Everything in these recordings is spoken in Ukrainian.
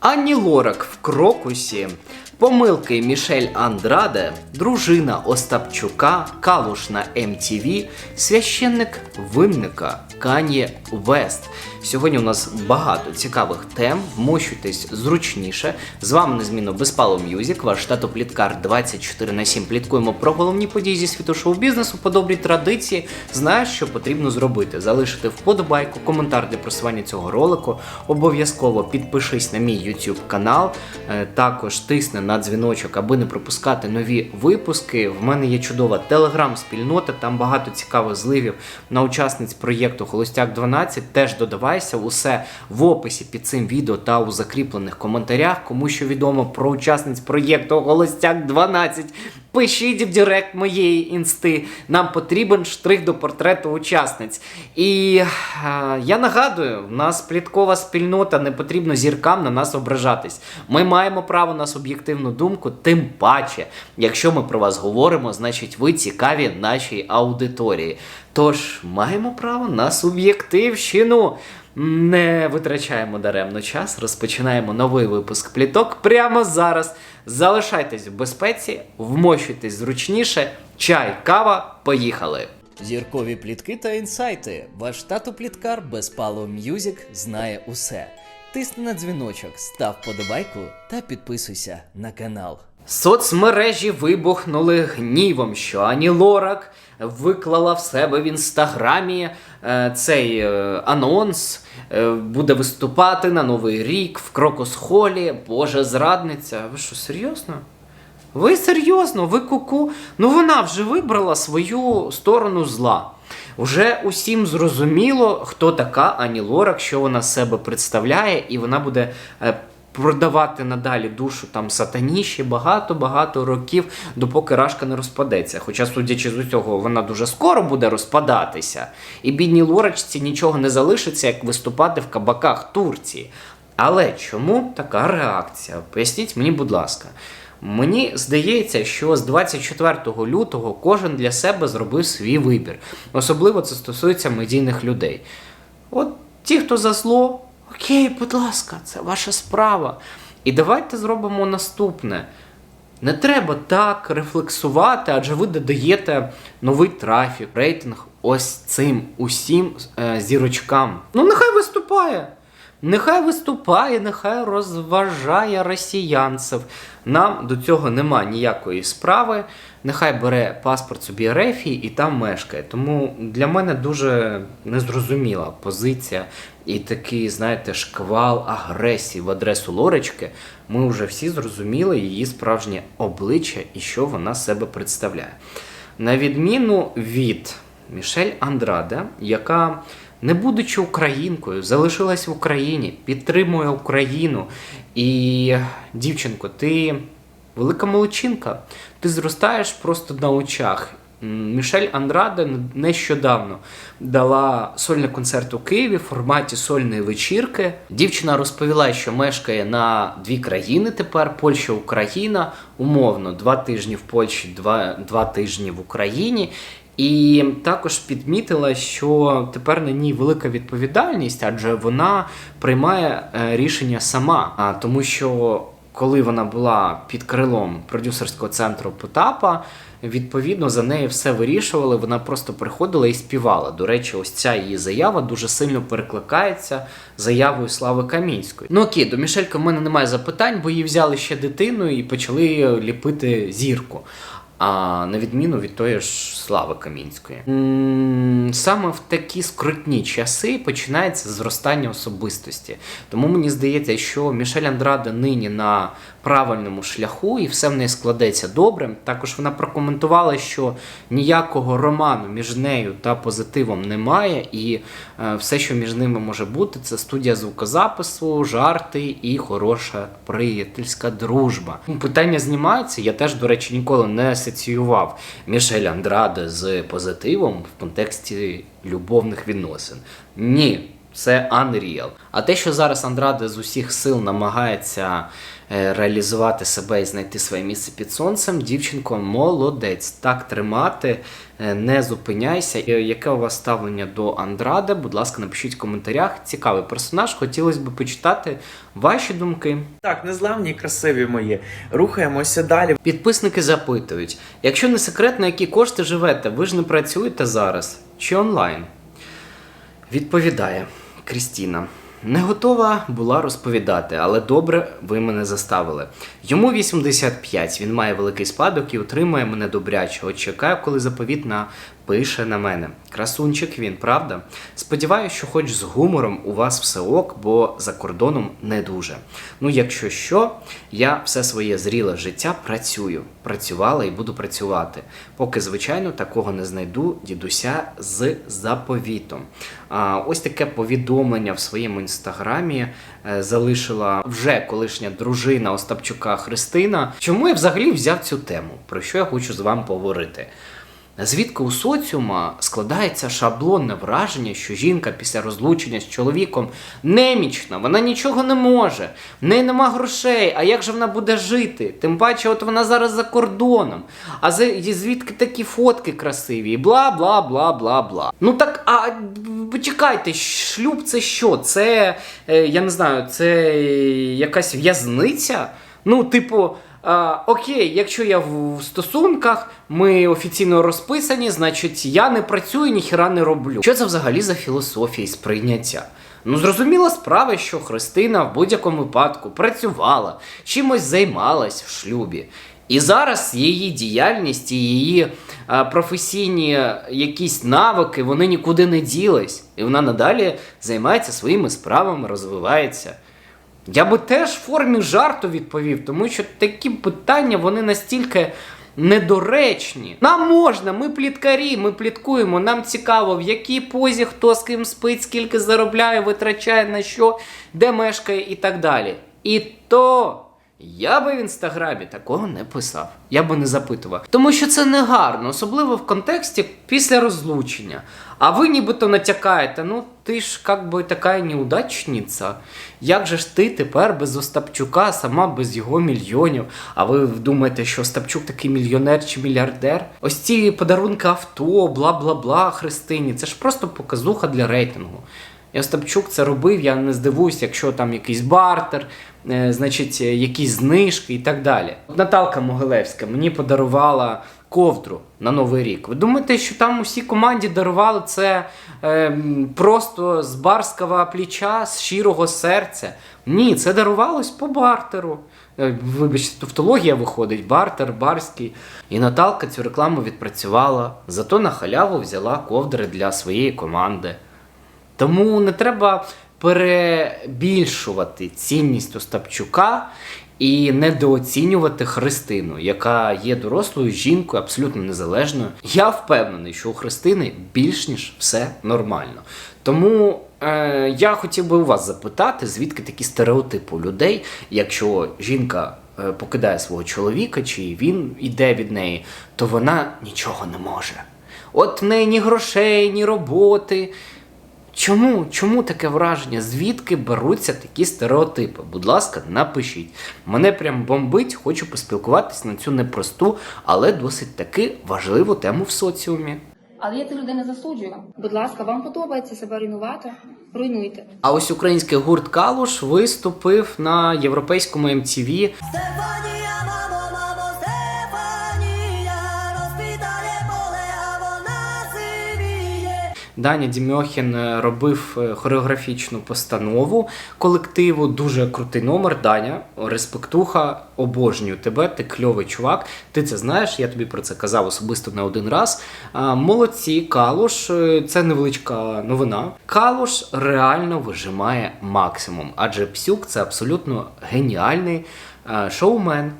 Анні Лорак в Крокусі, помилки Мішель Андраде, дружина Остапчука, Калуш на MTV, священник винника Кан'є Вест. Сьогодні у нас багато цікавих тем. Вмощуйтесь зручніше. З вами незмінно Безпало Мюзік, ваш штату Пліткар 24 на 7. Пліткуємо про головні події зі світу шоу-бізнесу по добрій традиції. Знаєш, що потрібно зробити? Залишити вподобайку, коментар для просування цього ролику. Обов'язково підпишись на мій YouTube канал. Е, Також тисни на дзвіночок, аби не пропускати нові випуски. В мене є чудова телеграм-спільнота, там багато цікавих зливів на учасниць проєкту Холостяк 12. Теж додавайся, усе в описі під цим відео та у закріплених коментарях. Кому що відомо про учасниць проєкту Холостяк 12. Пишіть в директ моєї інсти. Нам потрібен штрих до портрету учасниць. І е, я нагадую, в нас пліткова спільнота, не потрібно зіркам на нас ображатись. Ми маємо право на суб'єктивну думку, тим паче, якщо ми про вас говоримо, значить ви цікаві нашій аудиторії. Тож маємо право на суб'єктивщину. Не витрачаємо даремно час, розпочинаємо новий випуск пліток прямо зараз. Залишайтесь в безпеці, вмощуйтесь зручніше. Чай, кава, поїхали! Зіркові плітки та інсайти. Ваш тато пліткар Безпало М'юзік знає усе. Тисни на дзвіночок, став подобайку та підписуйся на канал. Соцмережі вибухнули гнівом, що Ані Лорак виклала в себе в інстаграмі е, цей е, анонс, е, буде виступати на Новий рік в Крокос-холі. Боже, зрадниця. Ви що, серйозно? Ви серйозно, ви куку? Ну вона вже вибрала свою сторону зла. Уже усім зрозуміло, хто така Ані Лорак, що вона себе представляє, і вона буде е, продавати надалі душу там сатані ще багато-багато років, допоки рашка не розпадеться. Хоча, судячи з усього, вона дуже скоро буде розпадатися, і бідній Лорачці нічого не залишиться, як виступати в кабаках Турції. Але чому така реакція? Поясніть мені, будь ласка. Мені здається, що з 24 лютого кожен для себе зробив свій вибір. Особливо це стосується медійних людей. От ті, хто за зло, окей, будь ласка, це ваша справа. І давайте зробимо наступне. Не треба так рефлексувати, адже ви додаєте новий трафік, рейтинг ось цим усім е, зірочкам. Ну, нехай виступає. Нехай виступає, нехай розважає росіянців. Нам до цього нема ніякої справи. Нехай бере паспорт собі РФ і там мешкає. Тому для мене дуже незрозуміла позиція і такий, знаєте, шквал агресії в адресу Лорочки. Ми вже всі зрозуміли її справжнє обличчя і що вона себе представляє. На відміну від Мішель Андраде, яка не будучи українкою, залишилась в Україні, підтримує Україну. І, дівчинко, ти велика молодчинка. Ти зростаєш просто на очах. Мішель Андраде нещодавно дала сольний концерт у Києві в форматі сольної вечірки. Дівчина розповіла, що мешкає на дві країни тепер: Польща, Україна, умовно, два тижні в Польщі, два, два тижні в Україні. І також підмітила, що тепер на ній велика відповідальність, адже вона приймає е, рішення сама. А тому що коли вона була під крилом продюсерського центру Потапа, відповідно за неї все вирішували. Вона просто приходила і співала. До речі, ось ця її заява дуже сильно перекликається заявою Слави Камінської. Ну окей, до Мішелька в мене немає запитань, бо її взяли ще дитиною і почали ліпити зірку. А на відміну від тої ж Слави Камінської. Саме в такі скрутні часи починається зростання особистості. Тому мені здається, що Мішель Андраде нині на правильному шляху і все в неї складеться добре. Також вона прокоментувала, що ніякого роману між нею та позитивом немає, і е, все, що між ними може бути, це студія звукозапису, жарти і хороша приятельська дружба. Питання знімаються. Я теж, до речі, ніколи не асоціював Мішель Андраде з позитивом в контексті любовних відносин. Ні. Це Unreal. А те, що зараз Андраде з усіх сил намагається реалізувати себе і знайти своє місце під сонцем, дівчинко, молодець. Так тримати, е, не зупиняйся. І Яке у вас ставлення до Андраде? Будь ласка, напишіть в коментарях. Цікавий персонаж. Хотілося б почитати ваші думки. Так, незламні красиві мої. Рухаємося далі. Підписники запитують: якщо не секрет, на які кошти живете, ви ж не працюєте зараз чи онлайн? Відповідає Крістіна. Не готова була розповідати, але добре ви мене заставили. Йому 85, він має великий спадок і утримує мене добряче. Чекаю, коли заповіт напише на мене. Красунчик він, правда? Сподіваюсь, що хоч з гумором у вас все ок, бо за кордоном не дуже. Ну, якщо що, я все своє зріле життя працюю. Працювала і буду працювати. Поки, звичайно, такого не знайду дідуся з заповітом. А, ось таке повідомлення в своєму інстаграмі е, залишила вже колишня дружина Остапчука Христина. Чому я взагалі взяв цю тему? Про що я хочу з вами поговорити? Звідки у соціума складається шаблонне враження, що жінка після розлучення з чоловіком немічна, вона нічого не може, в неї нема грошей, а як же вона буде жити? Тим паче, от вона зараз за кордоном. А звідки такі фотки красиві? Бла бла бла бла бла. Ну так, а почекайте, шлюб це що? Це е, я не знаю, це якась в'язниця? Ну, типу. А, окей, якщо я в стосунках, ми офіційно розписані, значить я не працюю, ніхіра не роблю. Що це взагалі за філософія і сприйняття? Ну, зрозуміла справа, що Христина в будь-якому випадку працювала, чимось займалась в шлюбі. І зараз її діяльність і її а, професійні якісь навики вони нікуди не ділись. І вона надалі займається своїми справами, розвивається. Я би теж в формі жарту відповів, тому що такі питання вони настільки недоречні. Нам можна, ми пліткарі, ми пліткуємо, нам цікаво, в якій позі хто з ким спить, скільки заробляє, витрачає на що, де мешкає і так далі. І то. Я би в інстаграмі такого не писав, я би не запитував. Тому що це не гарно, особливо в контексті після розлучення. А ви нібито натякаєте, ну ти ж як би така неудачниця. Як же ж ти тепер без Остапчука, сама без його мільйонів? А ви думаєте, що Остапчук такий мільйонер чи мільярдер? Ось ці подарунки авто, бла бла бла Христині. Це ж просто показуха для рейтингу. І Остапчук це робив, я не здивуюсь, якщо там якийсь бартер, е, значить, е, якісь знижки і так далі. Наталка Могилевська мені подарувала ковдру на Новий рік. Ви думаєте, що там усі команді дарували це е, просто з барського плеча, з щирого серця? Ні, це дарувалось по бартеру. Е, Вибачте, тавтологія виходить, бартер, барський. І Наталка цю рекламу відпрацювала, зато на халяву взяла ковдри для своєї команди. Тому не треба перебільшувати цінність Остапчука і недооцінювати Христину, яка є дорослою жінкою, абсолютно незалежною. Я впевнений, що у Христини більш ніж все нормально. Тому е, я хотів би у вас запитати, звідки такі стереотипи людей, якщо жінка е, покидає свого чоловіка, чи він йде від неї, то вона нічого не може. От в неї ні грошей, ні роботи. Чому? Чому таке враження? Звідки беруться такі стереотипи? Будь ласка, напишіть. Мене прям бомбить, хочу поспілкуватися на цю непросту, але досить таки важливу тему в соціумі. Але я цих людей не засуджую. Будь ласка, вам подобається себе руйнувати? Руйнуйте. А ось український гурт Калуш виступив на європейському MTV Даня Дімьохін е, робив е, хореографічну постанову колективу. Дуже крутий номер. Даня, респектуха, обожнюю тебе. Ти кльовий чувак. Ти це знаєш. Я тобі про це казав особисто не один раз. Молодці, Калуш, е, це невеличка новина. Калуш реально вижимає максимум, адже Псюк це абсолютно геніальний шоумен.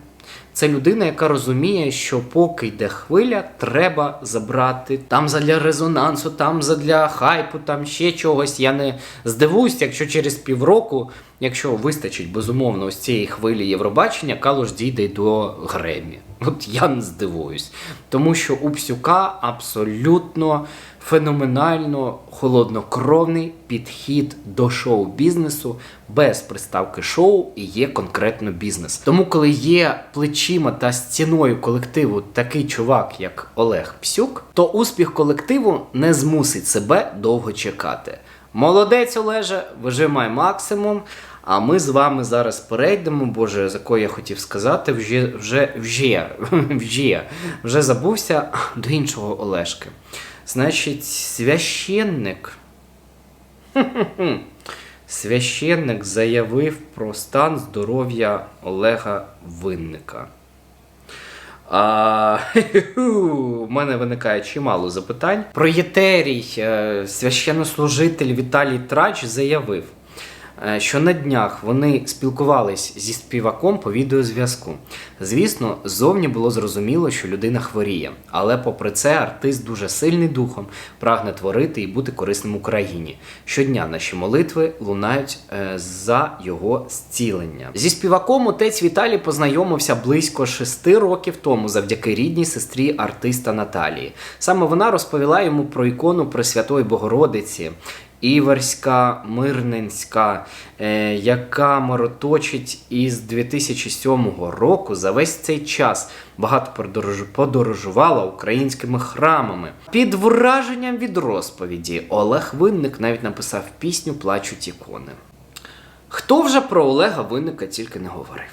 Це людина, яка розуміє, що поки йде хвиля, треба забрати там задля резонансу, там задля хайпу, там ще чогось. Я не здивуюсь, якщо через півроку, якщо вистачить безумовно ось цієї хвилі Євробачення, Калуш дійде й до Гремі. От я не здивуюсь. Тому що у Псюка абсолютно феноменально холоднокровний підхід до шоу-бізнесу без приставки шоу і є конкретно бізнес. Тому, коли є плечима та стіною колективу такий чувак, як Олег Псюк, то успіх колективу не змусить себе довго чекати. Молодець, Олеже, вижимай максимум. А ми з вами зараз перейдемо, боже, за кого я хотів сказати, вже, вже, вже, вже, вже забувся до іншого Олешки. Значить, священник. Священник заявив про стан здоров'я Олега Винника. А, у мене виникає чимало запитань. Проєтерій, єтерій, священнослужитель Віталій Трач заявив, е, що на днях вони спілкувались зі співаком по відеозв'язку. Звісно, ззовні було зрозуміло, що людина хворіє, але попри це артист дуже сильний духом, прагне творити і бути корисним Україні. Щодня наші молитви лунають е, за його зцілення. Зі співаком отець Віталій познайомився близько шести років тому завдяки рідній сестрі артиста Наталії. Саме вона розповіла йому про ікону Пресвятої Богородиці. Іверська Мирненська, е, яка мороточить із 2007 року за весь цей час багато подорожувала українськими храмами. Під враженням від розповіді Олег Винник навіть написав пісню Плачуть ікони. Хто вже про Олега Винника тільки не говорив?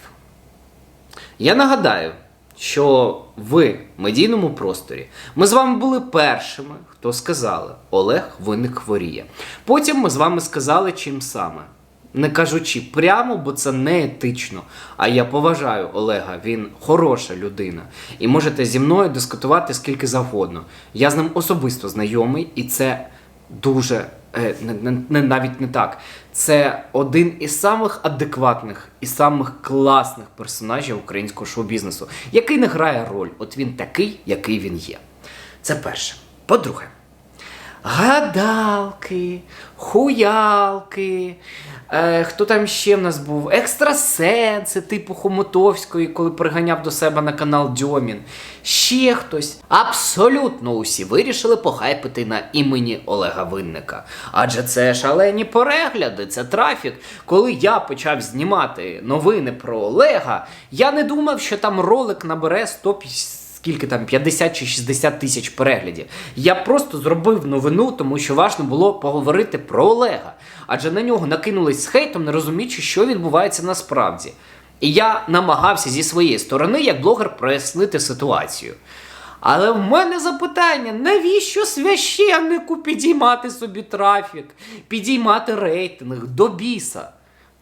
Я нагадаю, що в медійному просторі ми з вами були першими, хто сказали, Олег Винник хворіє. Потім ми з вами сказали, чим саме. Не кажучи прямо, бо це не етично. А я поважаю Олега, він хороша людина. І можете зі мною дискутувати скільки завгодно. Я з ним особисто знайомий, і це дуже е, не, не, не, навіть не так. Це один із самих адекватних і самих класних персонажів українського шоу-бізнесу, який не грає роль. От він такий, який він є. Це перше. По-друге, гадалки, хуялки. Е, хто там ще в нас був? Екстрасенси, типу Хомутовської, коли приганяв до себе на канал Дьомін. Ще хтось. Абсолютно усі вирішили похайпити на імені Олега Винника. Адже це шалені перегляди, це трафік. Коли я почав знімати новини про Олега, я не думав, що там ролик набере 150 скільки там 50 чи 60 тисяч переглядів. Я просто зробив новину, тому що важливо було поговорити про Олега. Адже на нього накинулись з хейтом, не розуміючи, що відбувається насправді. І я намагався зі своєї сторони, як блогер, прояснити ситуацію. Але в мене запитання: навіщо священнику підіймати собі трафік, підіймати рейтинг до біса?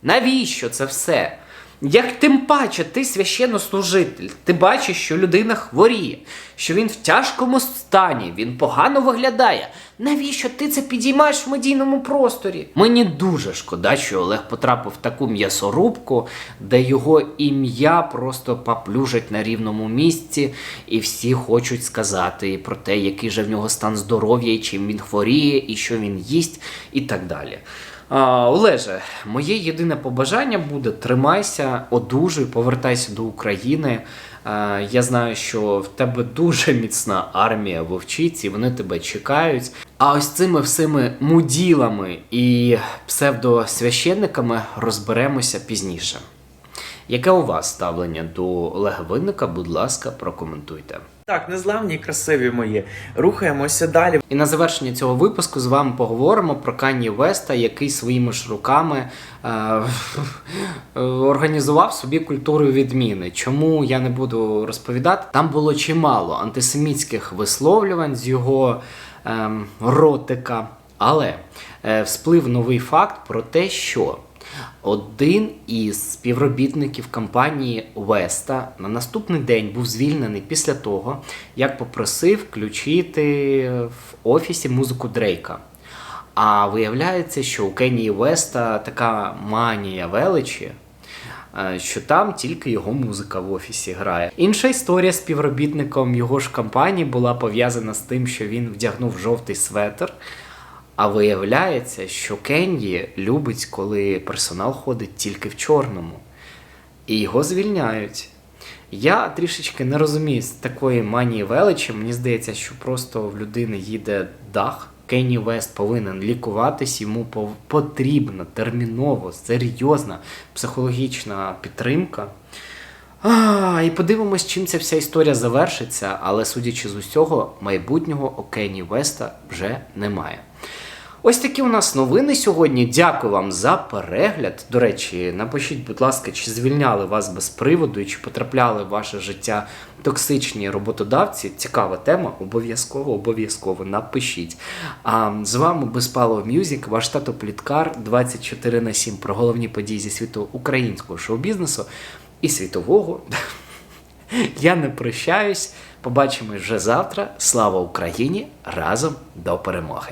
Навіщо це все? Як тим паче, ти священнослужитель, ти бачиш, що людина хворіє, що він в тяжкому стані, він погано виглядає. Навіщо ти це підіймаєш в медійному просторі? Мені дуже шкода, що Олег потрапив в таку м'ясорубку, де його ім'я просто поплюжать на рівному місці, і всі хочуть сказати про те, який же в нього стан здоров'я, і чим він хворіє, і що він їсть, і так далі. А, Олеже, моє єдине побажання буде: тримайся, одужуй, повертайся до України. А, я знаю, що в тебе дуже міцна армія вовчиць, вони тебе чекають. А ось цими всіми муділами і псевдосвященниками розберемося пізніше. Яке у вас ставлення до Олега Винника? Будь ласка, прокоментуйте. Так, незламні красиві мої. Рухаємося далі. І на завершення цього випуску з вами поговоримо про Кані Веста, який своїми ж руками е, організував собі культуру відміни. Чому я не буду розповідати? Там було чимало антисемітських висловлювань з його е, ротика, але е, всплив новий факт про те, що один із співробітників компанії Веста на наступний день був звільнений після того, як попросив включити в офісі музику Дрейка. А виявляється, що у Кенії Веста така манія величі, е, що там тільки його музика в офісі грає. Інша історія з співробітником його ж компанії була пов'язана з тим, що він вдягнув жовтий светр. А виявляється, що Кенді любить, коли персонал ходить тільки в чорному. І його звільняють. Я трішечки не розумію з такої манії величі. Мені здається, що просто в людини їде дах. Кенні Вест повинен лікуватись, йому потрібна терміново, серйозна психологічна підтримка. А, і подивимось, чим ця вся історія завершиться, але судячи з усього, майбутнього у Кенні Веста вже немає. Ось такі у нас новини сьогодні. Дякую вам за перегляд. До речі, напишіть, будь ласка, чи звільняли вас без приводу і чи потрапляли в ваше життя токсичні роботодавці. Цікава тема. Обов'язково, обов'язково напишіть. А з вами Безпалов Мюзік, ваш тато Пліткар 24 на 7 про головні події зі світу українського шоу-бізнесу і світового. Я не прощаюсь. Побачимось вже завтра. Слава Україні! Разом до перемоги!